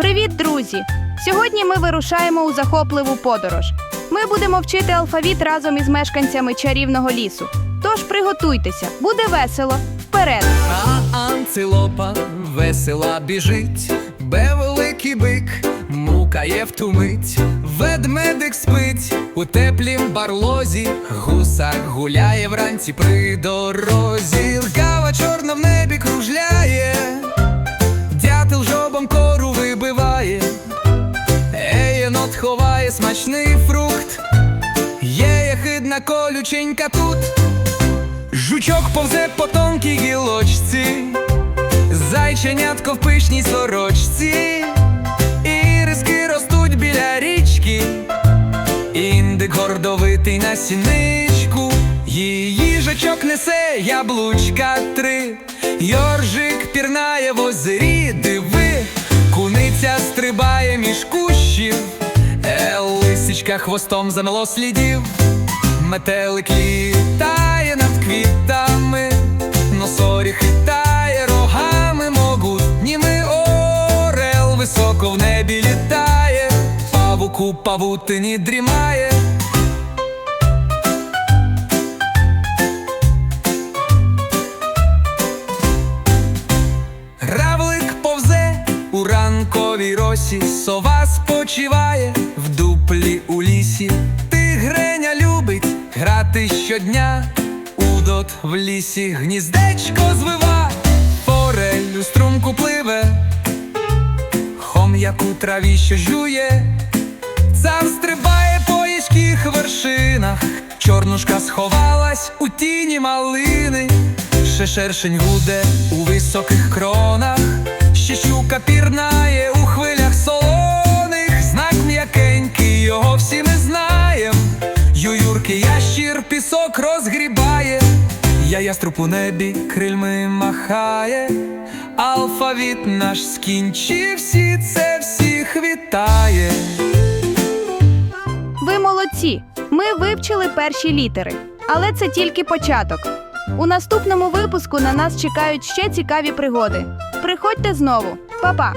Привіт, друзі! Сьогодні ми вирушаємо у захопливу подорож. Ми будемо вчити алфавіт разом із мешканцями чарівного лісу. Тож приготуйтеся, буде весело. Вперед! А антилопа весела біжить, бе великий бик мукає в ту ведмедик спить у теплім барлозі, гусак гуляє вранці при дорозі, смачний фрукт, є ехидна колюченька тут. Жучок повзе по тонкій гілочці, зайченятко в пишній сорочці, іриски ростуть біля річки, індик гордовитий на сіничку, її жачок несе яблучка три, Йоржик пірнає в озері, лисичка хвостом замело слідів. Метелик літає над квітами, носорі хитає рогами могутніми орел високо в небі літає, павуку павутині дрімає. Равлик повзе у ранковій росі, сова спочиває лісі. Тигреня любить грати щодня, удот в лісі гніздечко звива, форель у струмку пливе, хом'як у траві, що жує, цар стрибає по гірських вершинах, чорнушка сховалась у тіні малини, ще шершень гуде у високих кронах, ще щука пірнає у Ююрки ящір пісок розгрібає, я яструб у небі крильми махає, алфавіт наш скінчився, це всіх вітає. Ви молодці! Ми вивчили перші літери, але це тільки початок. У наступному випуску на нас чекають ще цікаві пригоди. Приходьте знову, Па-па!